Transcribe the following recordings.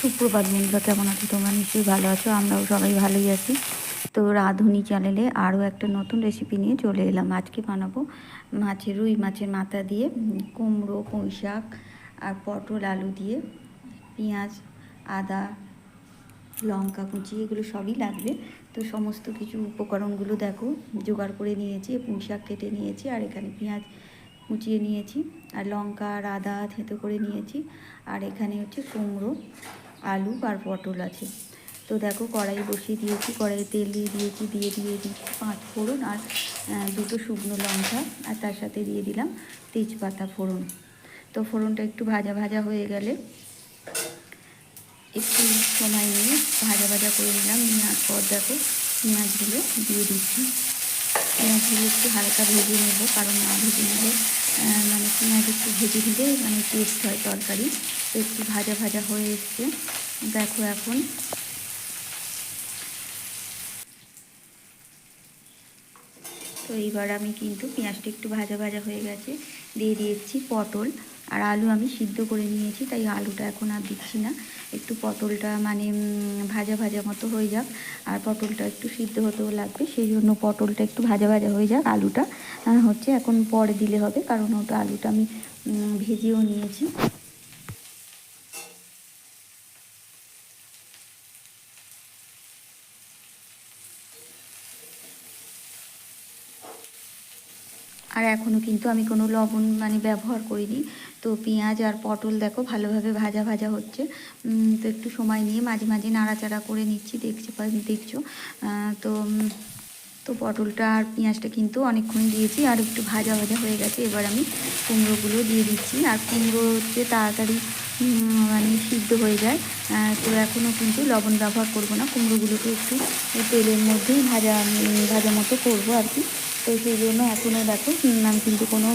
সুপ্রভাত বন্ধুরা, কেমন আছো তোমরা? নিশ্চয়ই ভালো আছো, আমরাও সবাই ভালোই আছি। তো রাঁধুনি চ্যানেলে আরও একটা নতুন রেসিপি নিয়ে চলে এলাম। আজকে বানাবো মাছের রুই মাছের মাথা দিয়ে কুমড়ো পুঁই শাক আর পটল আলু দিয়ে পেঁয়াজ, আদা, লঙ্কা কুচি, এগুলো সবই লাগবে। তো সমস্ত কিছু উপকরণগুলো দেখো, জোগাড় করে নিয়েছি পুঁই শাক কেটে নিয়েছি, আর এখানে পেঁয়াজ কুচিয়ে নিয়েছি, আর লঙ্কা আর আদা থেঁতো করে নিয়েছি, আর এখানে হচ্ছে কুমড়ো। আলু আর পটল আছে। তো দেখো কড়াই বসিয়ে দিয়েছি, কড়াইয়ে তেল দিয়ে দিয়েছি, দিয়ে দিয়ে দিচ্ছি পাঁচ ফোড়ন আর দুটো শুকনো লঙ্কা আর তার সাথে দিয়ে দিলাম তেজপাতা ফোড়ন। তো ফোড়নটা একটু ভাজা ভাজা হয়ে গেলে একটু সময় নিয়ে ভাজা ভাজা করে নিলাম। নেওয়ার পর দেখো পেঁয়াজগুলো দিয়ে দিচ্ছি। পেঁয়াজগুলো একটু হালকা ভেজে নেব, কারণ না ভেজে নিলে মানে পেঁয়াজ একটু ভেজে নিলে মানে টেস্ট হয় তরকারি। তো একটু ভাজা ভাজা হয়ে এসছে। দেখো এখন। তো এইবার আমি কিন্তু পেঁয়াজটা একটু ভাজা ভাজা হয়ে গেছে, দিয়ে দিয়েছি পটল। আর আলু আমি সিদ্ধ করে নিয়েছি, তাই আলুটা এখন আর দিচ্ছি না। একটু পটলটা মানে ভাজা ভাজা মতো হয়ে যাক, আর পটলটা একটু সিদ্ধ হতেও লাগবে, সেই জন্য পটলটা একটু ভাজা ভাজা হয়ে যাক আলুটা। হচ্ছে এখন পরে দিলে হবে, কারণ ওটা আলুটা আমি ভেজেও নিয়েছি। আর এখনও কিন্তু আমি কোনো লবণ মানে ব্যবহার করিনি। তো পেঁয়াজ আর পটল দেখো ভালোভাবে ভাজা ভাজা হচ্ছে। তো একটু সময় নিয়ে মাঝে মাঝে নাড়াচাড়া করে নিচ্ছি, দেখছি দেখছ? তো তো পটলটা আর পেঁয়াজটা কিন্তু অনেকক্ষণ দিয়েছি আর একটু ভাজা ভাজা হয়ে গেছে, এবার আমি কুমড়োগুলো দিয়ে দিচ্ছি। আর কুমড়ো হচ্ছে তাড়াতাড়ি মানে সিদ্ধ হয়ে যায়। তো এখনও কিন্তু লবণ ব্যবহার করব না, কুমড়োগুলোকে একটু তেলের মধ্যেই ভাজা ভাজা মতো করব আর কি। তো সেই জন্য এখনও দেখো আমি কিন্তু কোনো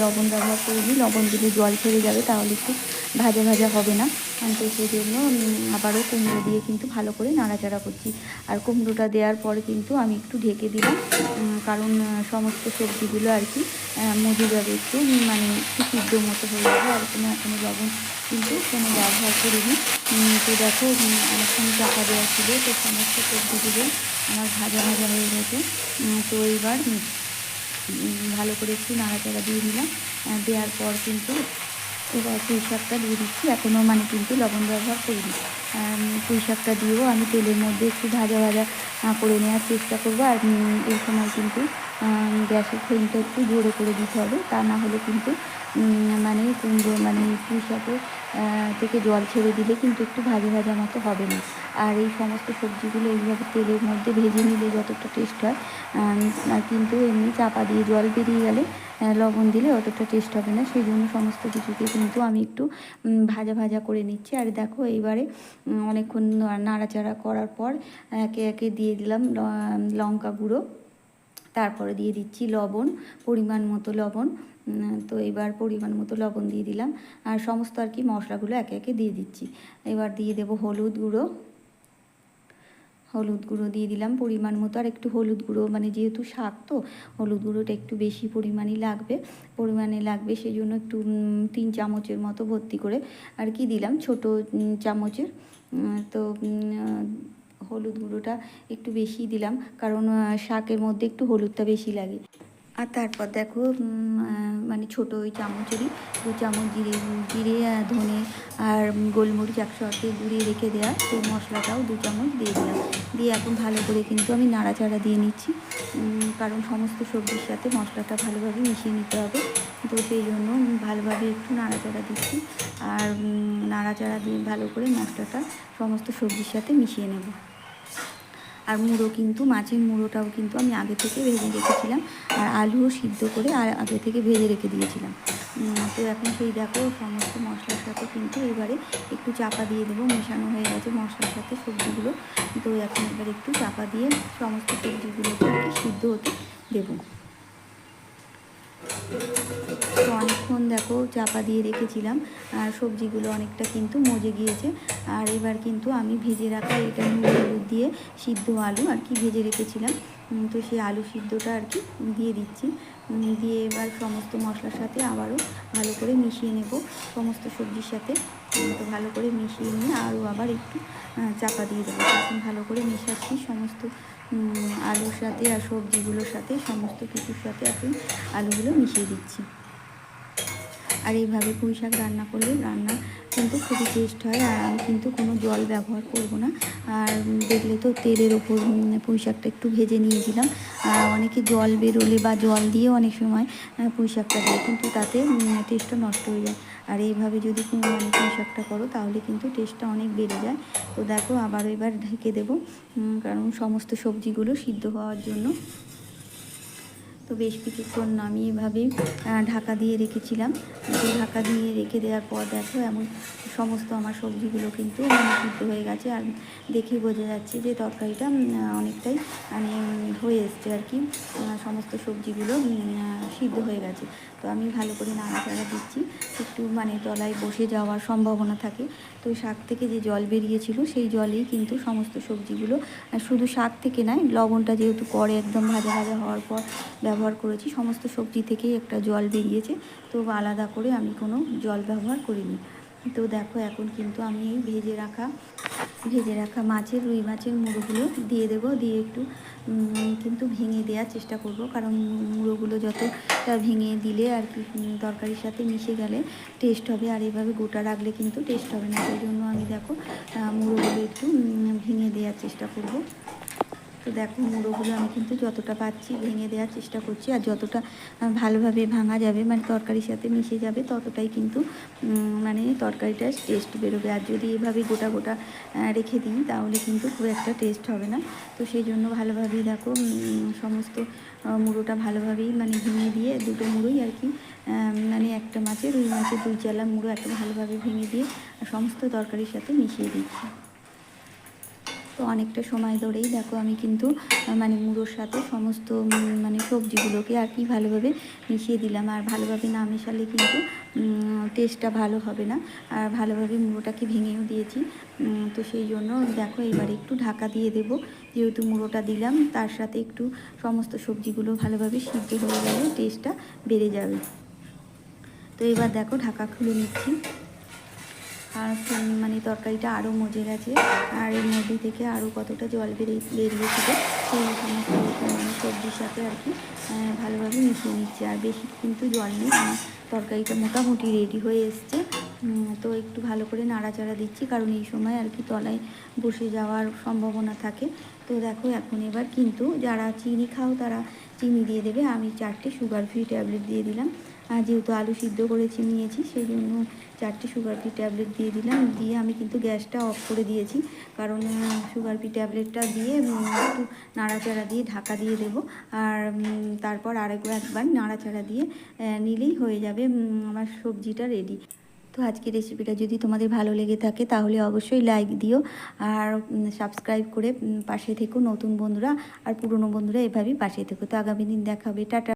লবণ ব্যবহার করিনি। লবণ দিলে জল ছেড়ে যাবে তাহলে একটু ভাজা ভাজা হবে না। তো সেই জন্য আবারও কুমড়ো দিয়ে কিন্তু ভালো করে নাড়াচাড়া করছি। আর কুমড়োটা দেওয়ার পরে কিন্তু আমি একটু ঢেকে দিলাম। কারণ সমস্ত সবজিগুলো আর কি মজে যাবে একটু মানে একটু সিদ্ধ মতো হয়ে যাবে। আর কোনো এখনও লবণ কিন্তু কোনো ব্যবহার করিনি। তো দেখো অনেকক্ষণ চাপা দেওয়া ছিল তো সমস্ত সবজিগুলো আমার ভাজা ভাজা হয়ে গেছে। তো উম, ভালো করে একটু নাড়াচাড়া দিয়ে দিলাম দেওয়ার পর কিন্তু এবার পুঁই শাকটা দিয়ে দিচ্ছি। এখনও মানে কিন্তু লবণ ব্যবহার করিনি। পুঁই শাকটা দিয়েও আমি তেলের মধ্যে একটু ভাজা ভাজা করে নেওয়ার চেষ্টা করব। আর এই সময় কিন্তু গ্যাসের ফ্লেমটা একটু জোরে করে দিতে হবে। তা না হলে কিন্তু মানে কুমড়ো মানে পুঁই থেকে জল ছেড়ে দিলে কিন্তু একটু ভাজা ভাজা মতো হবে না। আর এই সমস্ত সবজিগুলো এইভাবে তেলের মধ্যে ভেজে নিলে যতটা টেস্ট হয় কিন্তু এমনি চাপা দিয়ে জল বেরিয়ে গেলে লবণ দিলে অতটা টেস্ট হবে না। সেই জন্য সমস্ত কিছুকে কিন্তু আমি একটু ভাজা ভাজা করে নিচ্ছি। আর দেখো এইবারে অনেকক্ষণ নাড়াচাড়া করার পর একে একে দিয়ে দিলাম লঙ্কা গুঁড়ো। তারপরে দিয়ে দিচ্ছি লবণ, পরিমাণ মতো লবণ তো এবার পরিমাণ মতো লবণ দিয়ে দিলাম। আর সমস্ত আর কি মশলাগুলো একে একে দিয়ে দিচ্ছি। এবার দিয়ে দেবো হলুদ গুঁড়ো। হলুদ গুঁড়ো দিয়ে দিলাম পরিমাণ মতো। আর একটু হলুদ গুঁড়ো মানে যেহেতু শাক তো, হলুদ গুঁড়োটা একটু বেশি পরিমাণই লাগবে। পরিমাণে লাগবে সেই জন্য একটু তিন চামচের মতো ভর্তি করে আর কি দিলাম ছোট চামচের। তো হলুদ গুঁড়োটা একটু বেশি দিলাম, কারণ শাকের মধ্যে একটু হলুদটা বেশি লাগে। আর তারপর দেখো মানে ছোটো ওই চামচেরই দু চামচ জিরে জিরে ধনে আর গোলমরিচ একসাথে গুঁড়িয়ে রেখে দেওয়া সেই মশলাটাও দু চামচ দিয়ে দিলাম। দিয়ে এখন ভালো করে কিন্তু আমি নাড়াচাড়া দিয়ে নিচ্ছি কারণ সমস্ত সবজির সাথে মশলাটা ভালোভাবে মিশিয়ে নিতে হবে। তো সেই জন্য ভালোভাবে একটু নাড়াচাড়া দিচ্ছি আর নাড়াচাড়া দিয়ে ভালো করে মশলাটা সমস্ত সবজির সাথে মিশিয়ে নেব। আর মুড়ো কিন্তু, মাছের মুড়োটাও কিন্তু আমি আগে থেকে ভেজে রেখেছিলাম আর আলুও সিদ্ধ করে আর আগে থেকে ভেজে রেখে দিয়েছিলাম। তো এখন সেই দেখো সমস্ত মশলার সাথে কিন্তু এবারে একটু চাপা দিয়ে দেবো, মেশানো হয়ে গেছে মশলার সাথে সবজিগুলো। তো এখন এবার একটু চাপা দিয়ে সমস্ত সবজিগুলোকে সিদ্ধ হতে দেবো। তো অনেকক্ষণ দেখো চাপা দিয়ে রেখেছিলাম, আর সবজিগুলো অনেকটা কিন্তু মজে গিয়েছে। আর এবার কিন্তু আমি ভেজে রাখা এটা নুন হলুদ দিয়ে সিদ্ধ আলু আর কি ভেজে রেখেছিলাম। তো সেই আলু সিদ্ধটা আর কি দিয়ে দিচ্ছি। দিয়ে এবার সমস্ত মশলার সাথে আবারও ভালো করে মিশিয়ে নেব সমস্ত সবজির সাথে। তো ভালো করে মিশিয়ে নিয়ে আরও আবার একটু চাপা দিয়ে দেবো। এখন ভালো করে মেশাচ্ছি সমস্ত আলুর সাথে আর সবজিগুলোর সাথে, সমস্ত কিছুর সাথে এখন আলুগুলো মিশিয়ে দিচ্ছি। আর এইভাবে পুঁই শাক রান্না করলে রান্না কিন্তু খুবই টেস্ট হয় আর আমি কিন্তু কোনো জল ব্যবহার করব না। আর দেখলে তো তেলের ওপর পুঁই শাকটা একটু ভেজে নিয়েছিলাম। আর অনেকে জল বেরোলে বা জল দিয়ে অনেক সময় পুঁই শাকটা দেয় কিন্তু তাতে টেস্টটা নষ্ট হয়ে যায়। আর এইভাবে যদি মানে পুঁই শাকটা করো তাহলে কিন্তু টেস্টটা অনেক বেড়ে যায়। তো দেখো আবার এবার ঢেকে দেবো কারণ সমস্ত সবজিগুলো সিদ্ধ হওয়ার জন্য তো বেশ কিছুক্ষণ আমি এভাবেই ঢাকা দিয়ে রেখেছিলাম। তো ঢাকা দিয়ে রেখে দেওয়ার পর দেখো, এমন সমস্ত আমার সবজিগুলো কিন্তু সিদ্ধ হয়ে গেছে। আর দেখেই বোঝা যাচ্ছে যে তরকারিটা অনেকটাই মানে হয়ে এসছে আর কি। সমস্ত সবজিগুলো সিদ্ধ হয়ে গেছে। তো আমি ভালো করে নাড়াচাড়া দিচ্ছি। একটু মানে তলায় বসে যাওয়ার সম্ভাবনা থাকে। তো শাক থেকে যে জল বেরিয়েছিল, সেই জলেই কিন্তু সমস্ত সবজিগুলো শুধু শাক থেকে নয়, লবণটা যেহেতু পরে একদম ভাজা ভাজা হওয়ার পর ব্যবহার করেছি, সমস্ত সবজি থেকেই একটা জল বেরিয়েছে। তো আলাদা করে আমি কোনো জল ব্যবহার করিনি। তো দেখো, এখন কিন্তু আমি এই ভেজে রাখা ভেজে রাখা মাছের, রুই মাছের মুড়োগুলো দিয়ে দেবো। দিয়ে একটু কিন্তু ভেঙে দেওয়ার চেষ্টা করব। কারণ মুড়োগুলো যতটা ভেঙে দিলে আর কি তরকারির সাথে মিশে গেলে টেস্ট হবে। আর এইভাবে গোটা রাখলে কিন্তু টেস্ট হবে না। সেই জন্য আমি দেখো মুড়োগুলো একটু ভেঙে দেওয়ার চেষ্টা করব। তো দেখো মুড়োগুলো আমি কিন্তু যতটা পাচ্ছি ভেঙে দেওয়ার চেষ্টা করছি, আর যতটা ভালোভাবে ভাঙা যাবে মানে তরকারির সাথে মিশে যাবে, ততটাই কিন্তু মানে তরকারিটার টেস্ট বেরোবে। আর যদি এভাবে গোটা গোটা রেখে দিই, তাহলে কিন্তু খুব একটা টেস্ট হবে না। তো সেই জন্য ভালোভাবেই দেখো সমস্ত মুড়োটা ভালোভাবেই মানে ভেঙে দিয়ে, দুটো মুড়োই আর কি মানে একটা মাছের রুই মাছের দুই চালা মুড়ো একটা ভালোভাবে ভেঙে দিয়ে সমস্ত তরকারির সাথে মিশিয়ে দিচ্ছি। তো অনেকটা সময় ধরেই দেখো আমি কিন্তু মানে মুড়োর সাথে সমস্ত মানে সবজিগুলোকে আর কি ভালোভাবে মিশিয়ে দিলাম। আর ভালোভাবে না মেশালে কিন্তু টেস্টটা ভালো হবে না। আর ভালোভাবে মুড়োটাকে ভেঙেও দিয়েছি। তো সেই জন্য দেখো এবার একটু ঢাকা দিয়ে দেব। যেহেতু মুড়োটা দিলাম, তার সাথে একটু সমস্ত সবজিগুলো ভালোভাবে সিদ্ধ হয়ে গেলে টেস্টটা বেড়ে যাবে। তো এবার দেখো ঢাকা খুলে নিচ্ছি। আর মানে তরকারিটা আরও মজে গেছে আর এর মধ্যে থেকে আরও কতটা জল বেরিয়ে, বেরিয়েছিল সেই মানে সবজির সাথে আর কি ভালোভাবে মিশিয়ে নিচ্ছি। আর বেশি কিন্তু জল নেই, আমার তরকারিটা মোটামুটি রেডি হয়ে এসছে। তো একটু ভালো করে নাড়াচাড়া দিচ্ছি, কারণ এই সময় আর কি তলায় বসে যাওয়ার সম্ভাবনা থাকে। তো দেখো, এখন এবার কিন্তু যারা চিনি খাও তারা চিনি দিয়ে দেবে। আমি চারটে সুগার ফ্রি ট্যাবলেট দিয়ে দিলাম। আর যেহেতু আলু সিদ্ধ করেছি, নিয়েছি সেই জন্য চারটে সুগার ফ্রি ট্যাবলেট দিয়ে দিলাম। দিয়ে আমি কিন্তু গ্যাসটা অফ করে দিয়েছি। কারণ সুগার ফ্রি ট্যাবলেটটা দিয়ে একটু নাড়াচাড়া দিয়ে ঢাকা দিয়ে দেব। আর তারপর আরেকবার একবার নাড়াচাড়া দিয়ে নিলেই হয়ে যাবে আমার সবজিটা রেডি তো আজকের রেসিপিটা যদি তোমাদের ভালো লেগে থাকে, তাহলে অবশ্যই লাইক দিও। আর সাবস্ক্রাইব করে পাশে থেকো নতুন বন্ধুরা, আর পুরনো বন্ধুরা এভাবেই পাশে থেকো। তো আগামী দিন দেখা হবে। টাটা।